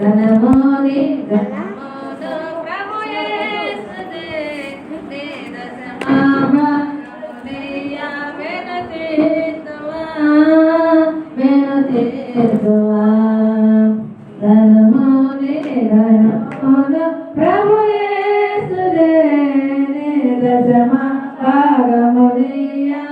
ధనమోని ధన ధనమును దశమ భాగమునియ.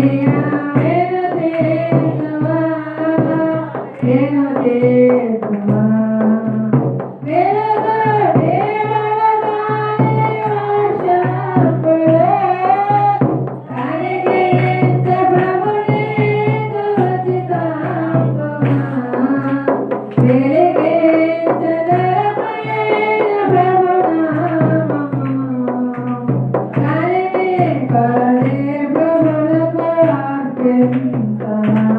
Yeah. Thank.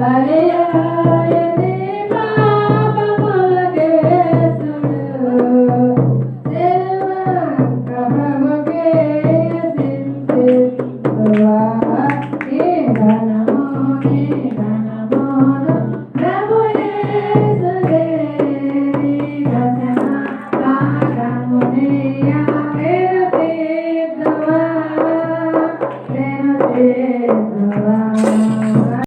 Maria.